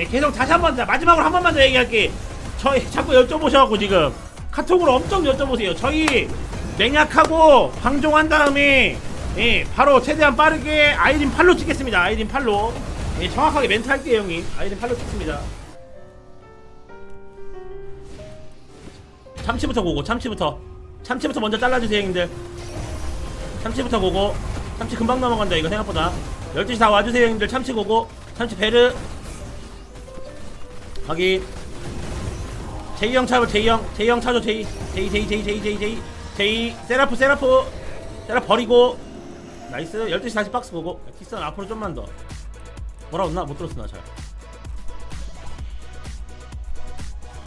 예, 계속 다시 한 번 더 마지막으로 한 번만 더 얘기할게. 저희 자꾸 여쭤보셔갖고 지금 카톡으로 엄청 여쭤보세요. 저희 맹약하고 방종한 다음에 예, 바로 최대한 빠르게 아이린 팔로 찍겠습니다. 아이린 팔로. 예, 정확하게 멘트 할게요, 형님. 아이린 팔로 찍습니다. 참치부터 고고, 참치부터. 참치부터 먼저 잘라주세요, 형님들. 참치부터 고고. 참치 금방 넘어간다, 이거 생각보다. 12시 다 와주세요, 형님들. 참치 고고. 참치 베르. 확인. 제이 형 차고 제이 형, 제이 형 차죠 제이, 제이 제이 제이 제이 제이 제이. 제이 세라프 세라프. 세라프 버리고. 나이스. 12시 다시 박스 보고. 키스는 앞으로 좀만 더. 뭐라 했나? 못 들었어 나잘.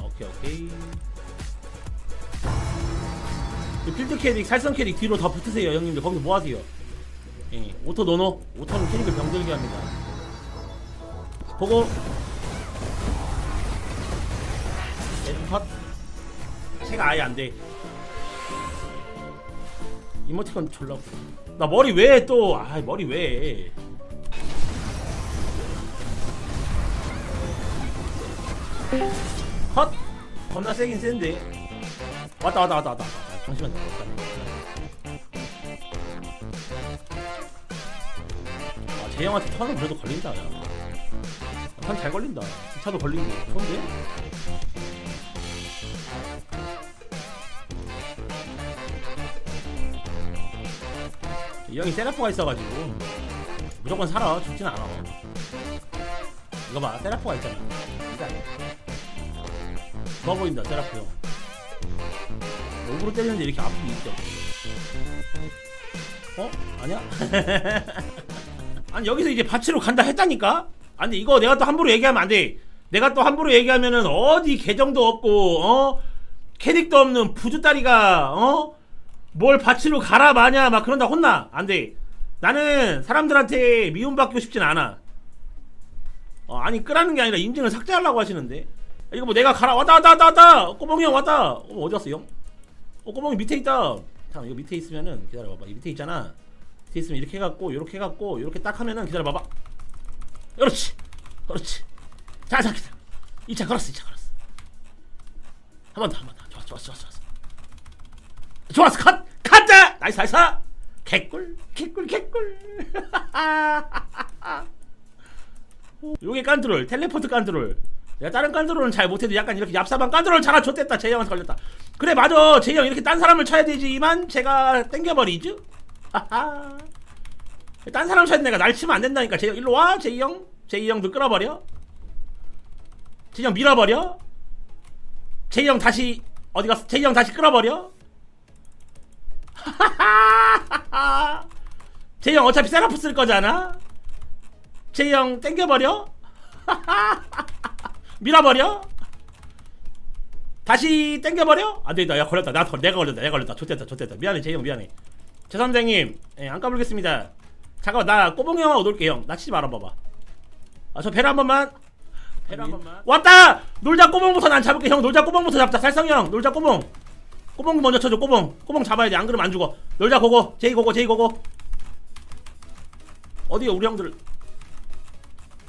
오케이 오케이. 이 필드 캐릭 살성 캐릭 뒤로 더 붙으세요 형님들. 거기서 뭐 하세요? 예, 오토 노노. 오토는 캐릭을 병들게 합니다. 보고 컷 체가 아예 안돼. 이모티콘 졸라. 나 머리 왜 또 아 머리 왜. 컷 겁나 세긴 센데. 왔다 왔다 왔다 왔다. 잠시만요. 아 재영한테 턴은 그래도 걸린다. 턴잘 걸린다. 이 차도 걸리고 좋은데? 이 형이 세라포가 있어가지고 무조건 살아 죽진 않아 이거 봐 세라포가 있잖아 좋아 보인다 세라포 형 목으로 때리는데 이렇게 아픔이 있죠 어? 아니야? 아니 여기서 이제 밭으로 간다 했다니까? 아니 이거 내가 또 함부로 얘기하면 안돼 내가 또 함부로 얘기하면은 어디 계정도 없고 어? 캐릭도 없는 부주다리가 어? 뭘 밭으로 가라 마냐 막 그런다 혼나 안돼. 나는 사람들한테 미움받고 싶진 않아. 어, 아니 끄라는 게 아니라 인증을 삭제하려고 하시는데. 이거 뭐 내가 가라. 왔다 왔다 왔다 왔다! 꼬봉이 형 왔다! 어, 어디 갔어 형? 어 꼬봉이 밑에 있다! 잠깐 이거 밑에 있으면은 기다려봐봐. 이 밑에 있잖아. 밑에 있으면 이렇게 해갖고 이렇게 해갖고 이렇게 딱 하면은 기다려봐봐. 그렇지! 그렇지! 자자 기다려. 2차 걸었어 2차 걸었어. 한 번 더 한 번 더. 좋았어 좋았어 좋았어 좋았어 컷! 컷자! 나이스 나이스. 개꿀 개꿀 개꿀. 요게 깐트롤 텔레포트 깐트롤. 내가 다른 깐트롤은 잘 못해도 약간 이렇게 얍삽한 깐트롤 잘하 줬댔다. 제형한테 걸렸다. 그래 맞아. 제형 이렇게 딴 사람을 쳐야 되지만 제가 땡겨버리죠 하하. 딴 사람 쳐야 내가 날 치면 안 된다니까. 제형 일로 와 제형. 제형 너 끌어버려. 제형 밀어버려. 제형 다시 어디 갔어? 제형 다시 끌어버려 제형 어차피 세라프 쓸 거잖아. 제형 땡겨버려. 밀어버려. 다시 땡겨버려. 안 되겠다. 야 걸렸다. 나 걸- 내가 걸렸다. 내가 걸렸다. 좋됐다. 좋됐다. 미안해 제형 미안해. 죄송합니다 형님. 예, 안 까불겠습니다. 잠깐만 나 꼬봉이 형하고 놀게 형. 나 치지 말아봐봐. 아 저 배를 한 번만. 배를 한 번만. 왔다. 놀자 꼬봉부터 난 잡을게 형. 놀자 꼬봉부터 잡자. 살성 형. 놀자 꼬봉. 꼬봉 먼저 쳐줘 꼬봉. 꼬봉 잡아야 돼안 그러면 안 죽어. 놀자 고고. 제이 고고 제이 고고. 어디야 우리 형들?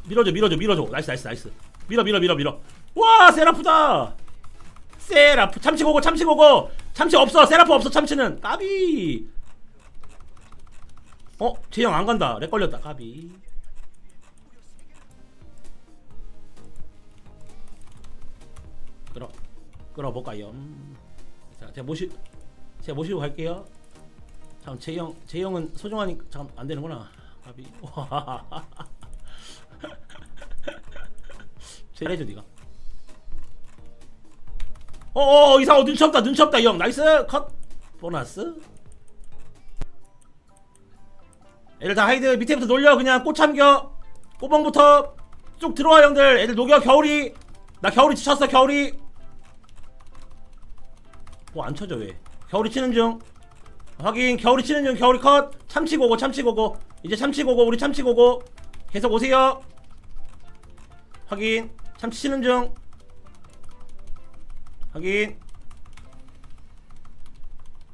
밀어줘 밀어줘 밀어줘. 나이스 나이스 나이스. 밀어 밀어 밀어 밀어. 와 세라프다. 세라프 참치 고고 참치 고고. 참치 없어. 세라프 없어 참치는. 까비. 어? 제형 안 간다. 렉 걸렸다. 까비. 끌어 끌어볼까요? 자, 제가 모시 제가 모시고 갈게요. 잠 제형 제형은 소중하니까 잠깐 안 되는구나. 가비. 제일 해줘 네가. 어어 이상 어 눈치 없다 눈치 없다 이형 나이스 컷 보너스. 애들 다 하이드 밑에부터 놀려 그냥 꽃 참겨 꼬봉부터 쭉 들어와 형들 애들 녹여 겨울이 나 겨울이 지쳤어 겨울이 뭐 안 쳐져 왜? 겨울이 치는 중. 확인. 겨울이 치는 중. 겨울이 컷. 참치 고고. 참치 고고. 이제 참치 고고. 우리 참치 고고. 계속 오세요. 확인. 참치 치는 중. 확인.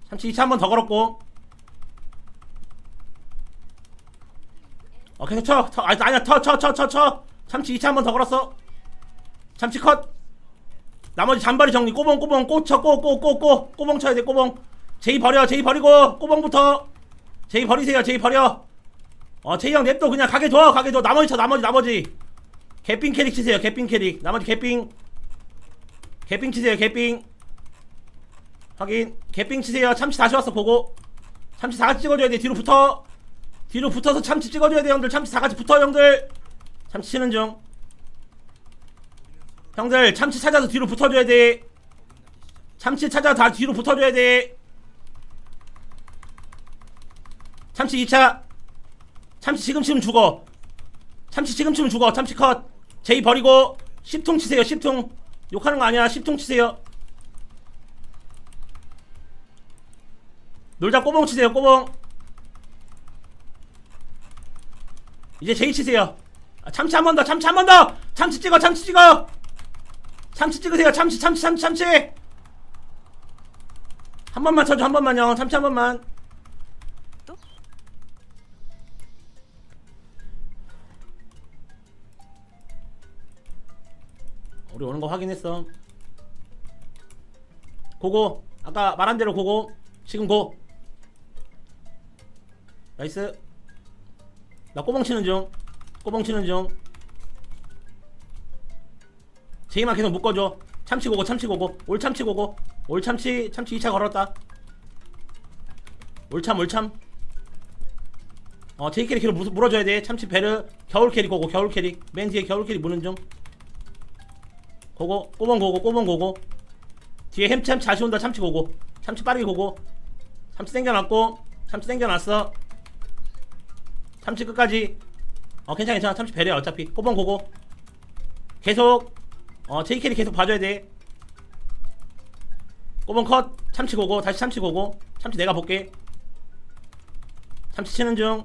참치 2차 한 번 더 걸었고. 어 계속 쳐. 쳐. 아니, 아니야. 쳐. 쳐. 쳐. 쳐. 쳐. 참치 2차 한 번 더 걸었어. 참치 컷 나머지 잔바리 정리. 꼬봉 꼬봉. 꼬쳐 꼬꼬꼬꼬. 꼬봉 쳐야 돼 꼬봉. 제이 버려 제이 버리고. 꼬봉부터. 제이 버리세요 제이 버려. 어 제이 형 냅둬. 그냥 가게 둬 가게 둬. 나머지 쳐 나머지 나머지. 개삥 캐릭 치세요 개삥 캐릭. 나머지 개삥. 개삥 치세요 개삥. 확인. 개삥 치세요. 참치 다시 왔어 보고. 참치 다 같이 찍어줘야 돼 뒤로 붙어. 뒤로 붙어서 참치 찍어줘야 돼 형들. 참치 다 같이 붙어 형들. 참치 치는 중 형들 참치 찾아서 뒤로 붙어줘야 돼. 참치 찾아 다 뒤로 붙어줘야 돼. 참치 2차. 참치 지금 치면 죽어. 참치 지금 치면 죽어. 참치 컷. 제이 버리고 10통 치세요 10통. 욕하는 거 아니야. 10통 치세요. 놀자 꼬봉 치세요 꼬봉. 이제 제이 치세요. 아, 참치 한 번 더 참치 한 번 더. 참치 찍어 참치 찍어 참치 찍으세요. 참치 참치 참치 참치. 한 번만 쳐줘 한 번만요. 참치 한 번만. 또? 우리 오는 거 확인했어. 고고. 아까 말한 대로 고고. 지금 고. 나이스. 나 꼬봉 치는 중. 꼬봉 치는 중 제이만 계속 묶어줘. 참치 고고 참치 고고. 올 참치 고고. 올 참치 참치 2차 걸었다. 올참 올참. 어 제이 캐릭 계속 물- 물어줘야 돼. 참치 베르 겨울 캐릭 고고 겨울 캐릭 맨 뒤에 겨울 캐릭 무는 중. 고고 꼬봉 고고 꼬봉 고고. 뒤에 햄참 다시 온다. 참치 고고. 참치 빠르게 고고. 참치 땡겨놨고 참치 땡겨놨어. 참치 끝까지. 어 괜찮아 괜찮아. 참치 배려 어차피. 꼬봉 고고. 계속 어 캐리 계속 봐줘야 돼. 꼬봉 컷. 참치 고고 다시 참치 고고. 참치 내가 볼게. 참치 치는 중.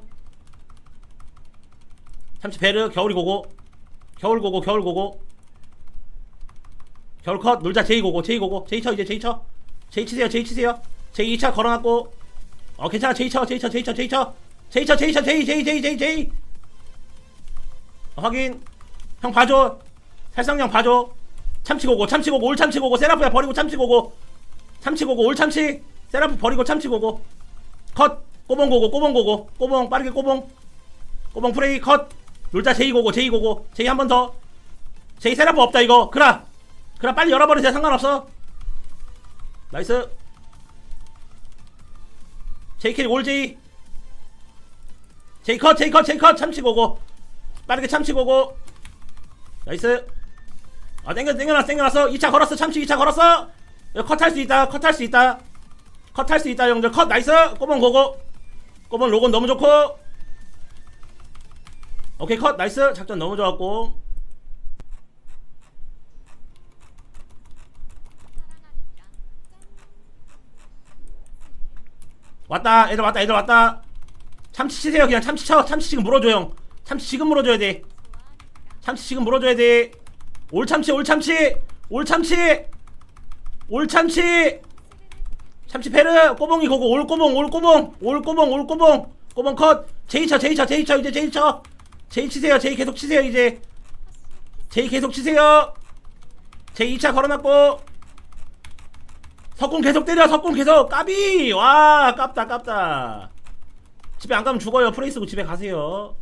참치 베르 겨울이 고고. 겨울 고고 겨울 고고. 겨울 컷. 놀자 제이 고고 제이 고고. 제이 쳐 이제 제이 쳐. 제이 치세요 제이 치세요. 제이 2차 걸어놨고. 어 괜찮아. 제이 쳐 제이 쳐 제이 쳐 제이 쳐. 제이 쳐 제이 쳐 제이 제이 제이 제이 제이. 어, 확인. 형 봐줘 살상형 봐줘. 참치 고고 참치 고고 올 참치 고고 세라프야 버리고 참치 고고. 참치 고고 올 참치 세라프 버리고 참치 고고. 컷 꼬봉 고고 꼬봉 고고. 꼬봉 빠르게 꼬봉. 꼬봉 프레이 컷. 놀자 제이 고고 제이 고고. 제이 한 번 더. 제이 세라프 없다 이거. 그라. 그라 빨리 열어버리세요. 상관없어. 나이스. 제이 캐리 올 제이. 제이 컷 제이 컷 제이 컷. 참치 고고. 빠르게 참치 고고. 나이스 아 땡겨 땡겨놨어 땡겨놨어. 2차 걸었어 참치. 2차 걸었어. 컷할 수 있다 컷할 수 있다. 컷할 수 있다 형들. 컷 나이스. 꼬봉 고고. 꼬봉 로건 너무 좋고. 오케이 컷 나이스. 작전 너무 좋았고. 왔다 애들 왔다 애들 왔다. 참치 치세요 그냥. 참치 쳐 참치 지금 물어줘 형. 참치 지금 물어줘야 돼. 참치 지금 물어줘야 돼 올 참치 올 참치 올 참치 올 참치. 참치 페르 꼬봉이 고고 올 꼬봉 올 꼬봉 올 꼬봉 올 꼬봉. 꼬봉 컷. 제이 쳐 제이 쳐 제이 쳐 이제 제이 쳐. 제이 치세요 제이 계속 치세요 이제. 제이 계속 치세요. 제이 2차 걸어놨고. 석궁 계속 때려 석궁 계속. 까비! 와 깝다 깝다. 집에 안 가면 죽어요. 프레이스고 집에 가세요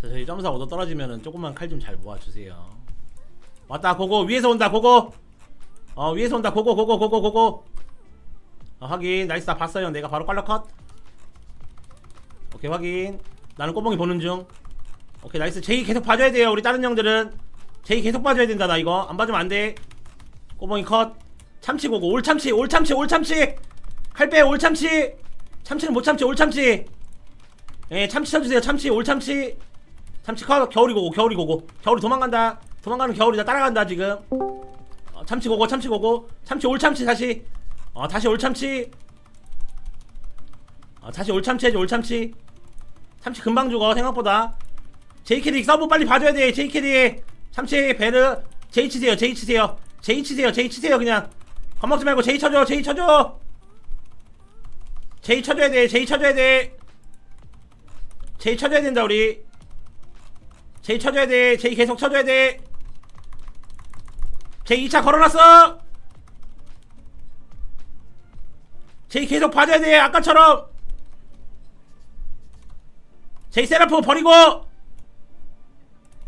자 저희 점사 얻어 떨어지면은 조금만 칼 좀 잘 모아주세요. 왔다 고고. 위에서 온다 고고. 어 위에서 온다 고고 고고 고고 고고. 어, 확인. 나이스 다 봤어요. 내가 바로 빨라 컷. 오케이 확인. 나는 꼬봉이 보는 중. 오케이 나이스. 제이 계속 봐줘야 돼요 우리 다른 형들은. 제이 계속 봐줘야 된다 나 이거. 안 봐주면 안돼. 꼬봉이 컷. 참치 고고. 올 참치 올 참치 올 참치. 칼빼 올 참치. 참치는 못 참치 올 참치. 예 참치 쳐주세요 참치. 올 참치 참치 컷 겨울이 고고 겨울이 고고. 겨울이 도망간다. 도망가는 겨울이다 따라간다 지금. 어, 참치 고고 참치 고고. 참치 올 참치 다시. 어 다시 올 참치. 어 다시 올 참치 해줘 올 참치. 참치 금방 죽어 생각보다. 제이캐리 서브 빨리 봐줘야 돼 제이캐리 참치 베르 제이 치세요 제이 치세요. 제이 치세요 제이 치세요 그냥. 겁먹지 말고 제이 쳐줘 제이 쳐줘. 제이 쳐줘야 돼 제이 쳐줘야 돼. 제이 쳐줘야 된다 우리 제이 쳐줘야 돼. 제이 계속 쳐줘야 돼. 제이 2차 걸어놨어. 제이 계속 봐줘야 돼 아까처럼. 제이 세라프 버리고.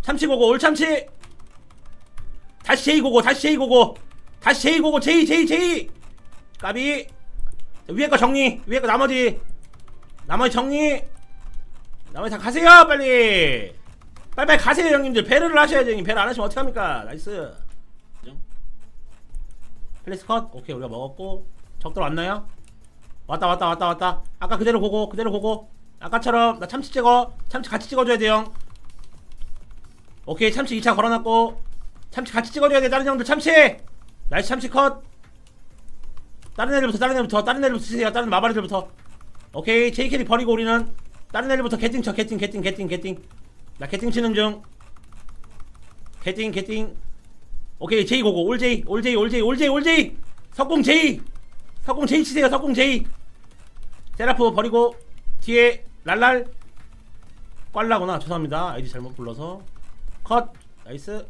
참치 고고 올 참치. 다시 제이 고고 다시 제이 고고. 다시 제이 고고 제이 제이 제이. 까비. 위에 거 정리 위에 거 나머지. 나머지 정리. 나머지 다 가세요 빨리 빨리빨리 가세요 형님들. 배를 하셔야죠 형님. 배를 안 하시면 어떡합니까? 나이스. 플레이스 컷. 오케이 우리가 먹었고. 적들 왔나요? 왔다 왔다 왔다 왔다. 아까 그대로 고고 그대로 고고. 아까처럼 나 참치 찍어. 참치 같이 찍어줘야 돼요 오케이 참치 2차 걸어놨고. 참치 같이 찍어줘야 돼 다른 형들 참치! 나이스 참치 컷. 다른 애들부터 다른 애들부터 다른 애들부터 치세요. 다른 마바리들부터. 오케이 제이캐리 버리고 우리는. 다른 애들부터 개팅 쳐 개팅 개팅 개팅 개팅 나 개팅 치는 중. 개팅 개팅. 오케이 제이 고고. 올 제이 올 제이 올 제이 올 제이 올 제이. 석공 제이. 석공 제이 치세요 석공 제이. 세라프 버리고 뒤에 랄랄. 꽐라구나. 죄송합니다. 아이디 잘못 불러서. 컷. 나이스